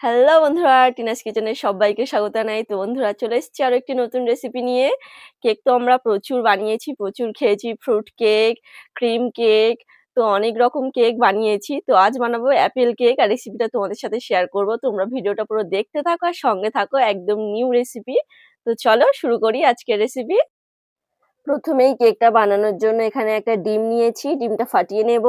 Hello বন্ধুরা, Tina's কিচেনের সবাইকে স্বাগত জানাই। তো বন্ধুরা, চলে এসেছি আরও একটি নতুন রেসিপি নিয়ে। কেক তো আমরা প্রচুর বানিয়েছি, প্রচুর খেয়েছি ফ্রুট কেক ক্রিম কেক তো অনেক রকম কেক বানিয়েছি। তো আজ বানাবো অ্যাপেল কেক আর রেসিপিটা তোমাদের সাথে শেয়ার করব। তোমরা ভিডিওটা পুরো দেখতে থাকো আর সঙ্গে থাকো, একদম নিউ রেসিপি তো চলো শুরু করি আজকের রেসিপি প্রথমেই কেকটা বানানোর জন্য এখানে একটা ডিম নিয়েছি, ডিমটা ফাটিয়ে নেব।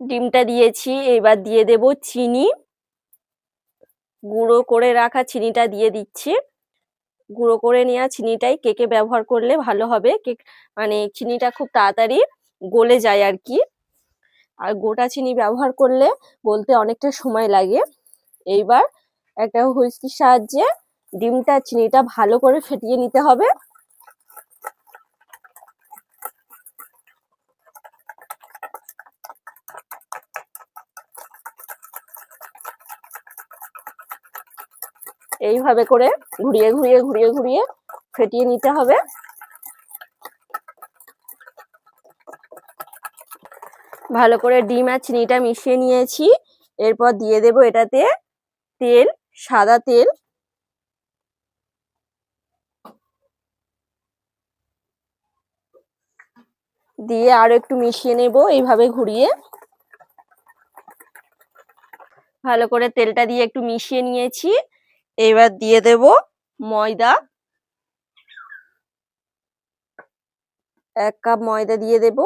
ডিমটা দিয়েছি, এবার দিয়ে দেব চিনি। গুঁড়ো করে রাখা চিনিটা দিয়ে দিচ্ছি। গুঁড়ো করে নেওয়া চিনিটাই কেকে ব্যবহার করলে ভালো হবে। কেক মানে চিনিটা খুব তাড়াতাড়ি গলে যায় আর কি। আর গোটা চিনি ব্যবহার করলে বলতে অনেকটা সময় লাগে। এইবার একটা হুইস্কির সাহায্যে ডিমটা, চিনিটা ভালো করে ফেটিয়ে নিতে হবে। এইভাবে করে ঘুরিয়ে ঘুরিয়ে ঘুরিয়ে ঘুরিয়ে ফেটিয়ে নিতে হবে। ভালো করে ডিম আর চিনিটা মিশিয়ে নিয়েছি। এরপর দিয়ে দেব এটাতে তেল, সাদা তেল। দিয়ে আরও একটু মিশিয়ে নেব এইভাবে ঘুরিয়ে। ভালো করে তেলটা দিয়ে একটু মিশিয়ে নিয়েছি। এবার দিয়ে দেব ময়দা। এক কাপ ময়দা দিয়ে দেব।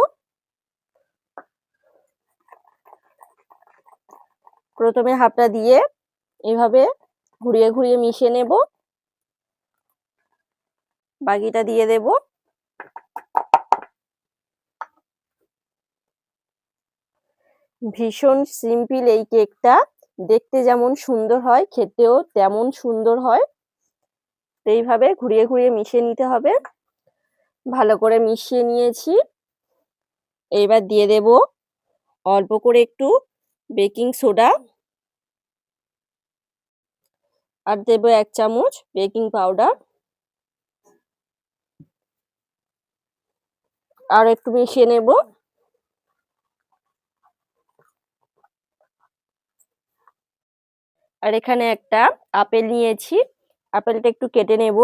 প্রথমে হাফটা দিয়ে এভাবে ঘুরিয়ে ঘুরিয়ে মিশিয়ে নেব। বাকিটা দিয়ে দেব। ভীষণ সিম্পল এই কেকটা। দেখতে যেমন সুন্দর হয়, খেতেও তেমন সুন্দর হয়। এইভাবে ঘুরিয়ে ঘুরিয়ে মিশিয়ে নিতে হবে। ভালো করে মিশিয়ে নিয়েছি। এইবার দিয়ে দেব অল্প করে একটু বেকিং সোডা। আর দেব এক চামচ বেকিং পাউডার। আর একটু মিশিয়ে নেব। আর এখানে একটা আপেল নিয়েছি। আপেলটা একটু কেটে নেব।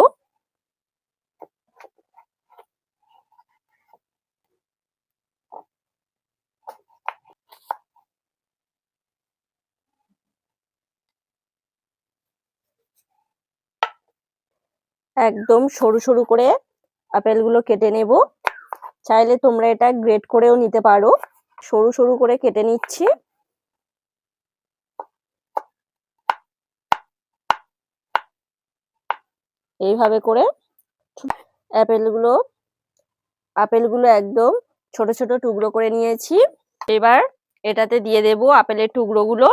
একদম সরু সরু করে আপেলগুলো কেটে নেব। চাইলে তোমরা এটা গ্রেট করেও নিতে পারো। সরু সরু করে কেটে নিচ্ছি। এইভাবে করে আপেলগুলো আপেলগুলো একদম ছোট ছোট টুকরো করে নিয়েছি। এবার এটাতে দিয়ে দেব আপেলের টুকরোগুলো।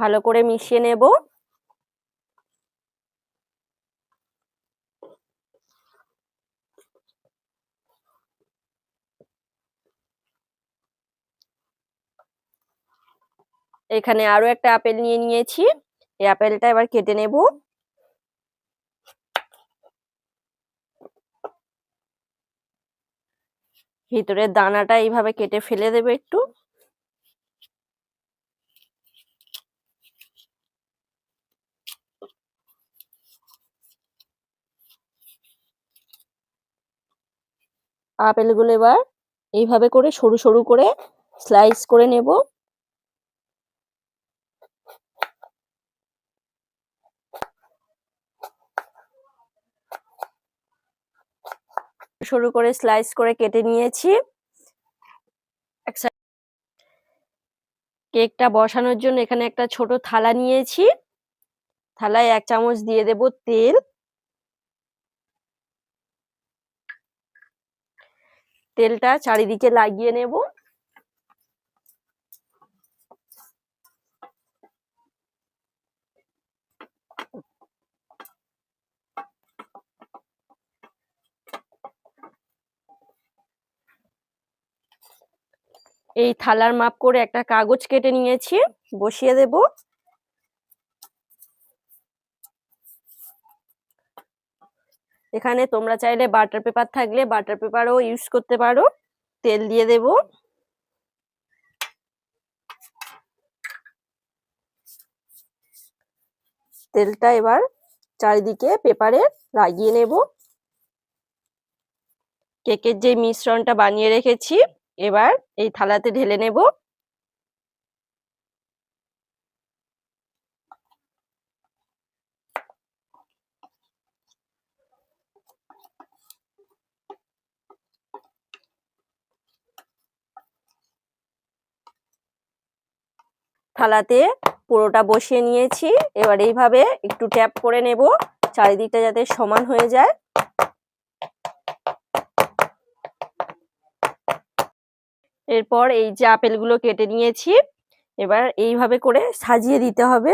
ভালো করে মিশিয়ে নেব। এখানে আরও একটা আপেল নিয়ে নিয়েছি। এই আপেলটা এবার কেটে নেব। ভিতরের দানাটা এইভাবে কেটে ফেলে দেবে একটু। আপেলগুলো এবার এইভাবে করে সরু সরু করে স্লাইস করে নেব। সরু করে স্লাইস করে কেটে নিয়েছি। কেকটা বসানোর জন্য এখানে একটা ছোট থালা নিয়েছি। থালায় এক চামচ দিয়ে দেব তেল। তেলটা চারিদিকে লাগিয়ে নেব। এই থালার মাপ করে একটা কাগজ কেটে নিয়েছি, বসিয়ে দেব। এখানে তোমরা চাইলে বাটার পেপার থাকলে বাটার পেপারও ইউজ করতে পারো। তেল দিয়ে দেব। তেলটা এবার চারিদিকে পেপারে লাগিয়ে নেব। কেকের যে মিশ্রণটা বানিয়ে রেখেছি এবার এই থালাতে ঢেলে নেব। থালাতে পুরোটা বসিয়ে নিয়েছি। এবার এইভাবে একটু ট্যাপ করে নেব। চারিদিকটা যাতে সমান হয়ে যায়। এরপর এই যে আপেলগুলো কেটে নিয়েছি, এবার এইভাবে করে সাজিয়ে দিতে হবে।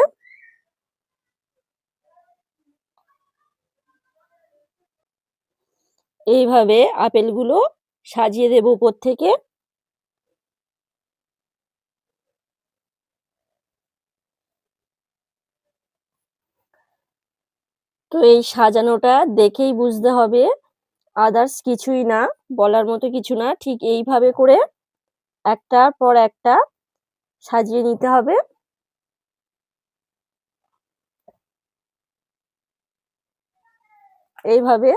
এইভাবে আপেলগুলো সাজিয়ে দেব উপর থেকে। তো এই সাজানোটা দেখেই বুঝতে হবে আদার্স কিছুই না, বলার মতো কিছু না, ঠিক এইভাবে করে একটার পর একটা সাজিয়ে নিতে হবে। এইভাবে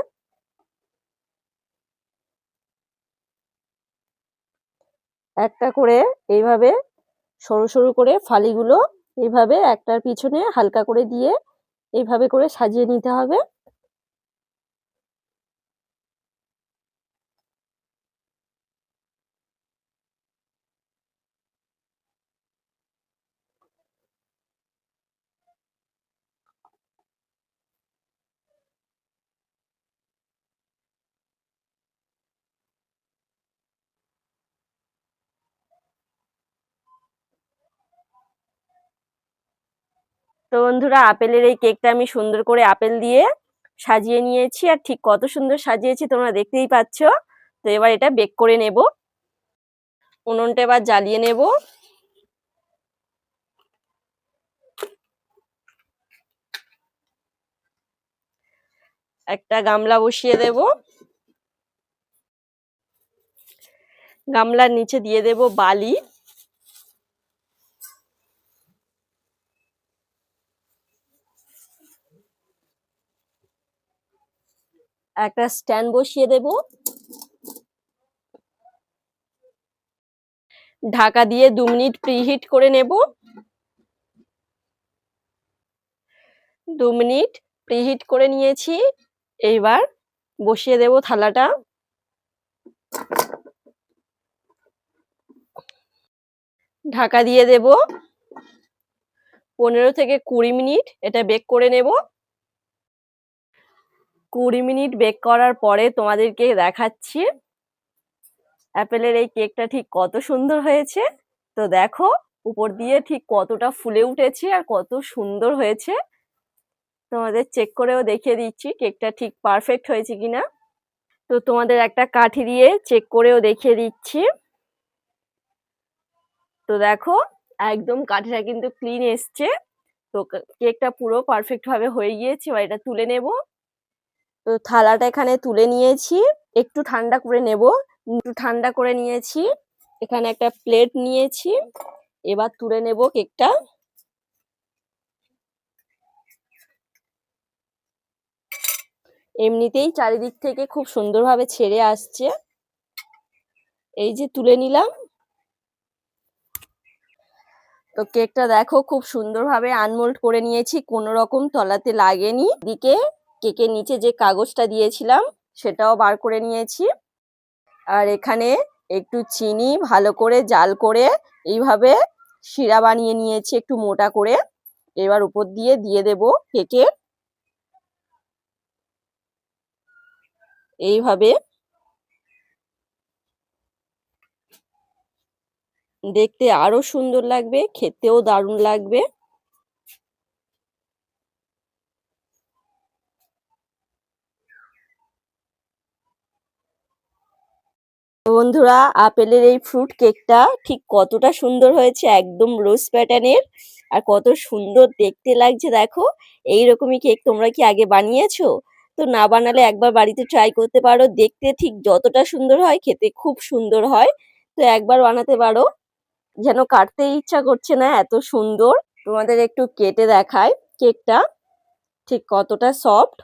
একটা করে এইভাবে সরু সরু করে ফালিগুলো এইভাবে একটার পিছনে হালকা করে দিয়ে এইভাবে করে সাজিয়ে নিতে হবে। তো বন্ধুরা, আপেলের এই কেকটা আমি সুন্দর করে আপেল দিয়ে সাজিয়ে নিয়েছি। আর ঠিক কত সুন্দর সাজিয়েছি তোমরা দেখতেই পাচ্ছ। তো এবার এটা বেক করে নেব। উনুনটা এবার জ্বালিয়ে নেব। একটা গামলা বসিয়ে দেব। গামলার নিচে দিয়ে দেব বালি। একটা স্ট্যান্ড বসিয়ে দেব। ঢাকা দিয়ে দু মিনিট প্রিহিট করে নেব। দু মিনিট প্রিহিট করে নিয়েছি। এইবার বসিয়ে দেব থালাটা। ঢাকা দিয়ে দেব। পনেরো থেকে কুড়ি মিনিট এটা বেক করে নেব। কুড়ি মিনিট বেক করার পরে তোমাদেরকে দেখাচ্ছি। অ্যাপেলের এই কেকটা ঠিক কত সুন্দর হয়েছে। তো দেখো, উপর দিয়ে ঠিক কতটা ফুলে উঠেছে আর কত সুন্দর হয়েছে। তোমাদের চেক করেও দেখিয়ে দিচ্ছি কেকটা ঠিক পারফেক্ট হয়েছে কিনা। তো তোমাদের একটা কাঠি দিয়ে চেক করেও দেখিয়ে দিচ্ছি। তো দেখো, একদম কাঠিটা কিন্তু ক্লিন এসছে। তো কেকটা পুরো পারফেক্টভাবে হয়ে গিয়েছে, এবার এটা তুলে নেব। তো থালাটা এখানে তুলে নিয়েছি। একটু ঠান্ডা করে নেব। একটু ঠান্ডা করে নিয়েছি। এখানে একটা প্লেট নিয়েছি। এবার তুলে নেব কেকটা। এমনিতেই চারিদিক থেকে খুব সুন্দরভাবে ছেড়ে আসছে। এই যে তুলে নিলাম। তো কেকটা দেখো, খুব সুন্দরভাবে আনমোল্ড করে নিয়েছি। কোনো রকম তলাতে লাগেনি। দিকে কেকের নিচে যে কাগজটা দিয়েছিলাম, সেটাও বার করে নিয়েছি। আর এখানে একটু চিনি ভালো করে জাল করে এইভাবে শিরা বানিয়ে নিয়েছি একটু মোটা করে। এবার উপর দিয়ে দিয়ে দেব কেকে। এইভাবে দেখতে আরও সুন্দর লাগবে, খেতেও দারুণ লাগবে। বন্ধুরা, আপেলের এই ফ্রুট কেকটা ঠিক কতটা সুন্দর হয়েছে, একদম রোজ প্যাটার্নের আর কত সুন্দর দেখতে লাগছে, দেখো। এই রকমই কেক তোমরা কি আগে বানিয়েছো? তো না বানালে একবার বাড়িতে ট্রাই করতে পারো। দেখতে ঠিক যতটা সুন্দর হয়, খেতে খুব সুন্দর হয়। তো একবার বানাতে পারো। যেন কাটতে ইচ্ছা করছে না, এত সুন্দর। তোমাদের একটু কেটে দেখায় কেকটা ঠিক কতটা সফট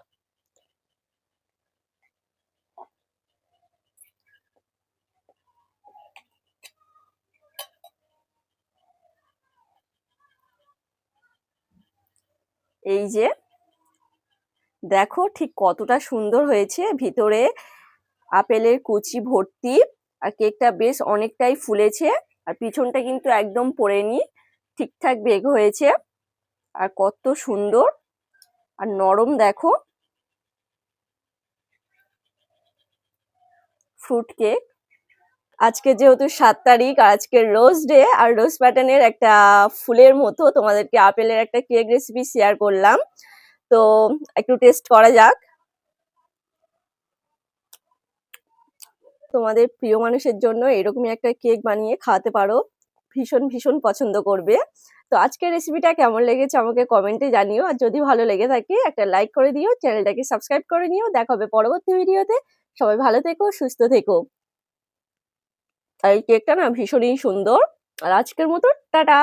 এই যে, দেখো ঠিক কতটা সুন্দর হয়েছে। ভিতরে আপেলের কুচি ভর্তি আর কেকটা বেশ অনেকটাই ফুলেছে আর পিছনটা কিন্তু একদম পড়েনি, ঠিকঠাক বেগ হয়েছে আর কত সুন্দর। আর নরম দেখো, ফ্রুট কেক। আজকে যেহেতু সাত তারিখ, আর আজকে রোজ ডে, আর রোজ প্যাটার্নের একটা ফুলের মতো তোমাদেরকে আপেলের একটা কেক রেসিপি শেয়ার করলাম। তো একটু টেস্ট করা যাক। তোমাদের প্রিয় মানুষের জন্য এরকমই একটা কেক বানিয়ে খাওয়াতে পারো। ভীষণ ভীষণ পছন্দ করবে। তো আজকের রেসিপিটা কেমন লেগেছে আমাকে কমেন্টে জানিও। আর যদি ভালো লেগে থাকে, একটা লাইক করে দিও। চ্যানেলটাকে সাবস্ক্রাইব করে নিও। দেখা হবে পরবর্তী ভিডিওতে সবাই ভালো থেকো, সুস্থ থেকো। এই কেকটা না ভীষণই সুন্দর। আর আজকের মতো টাটা!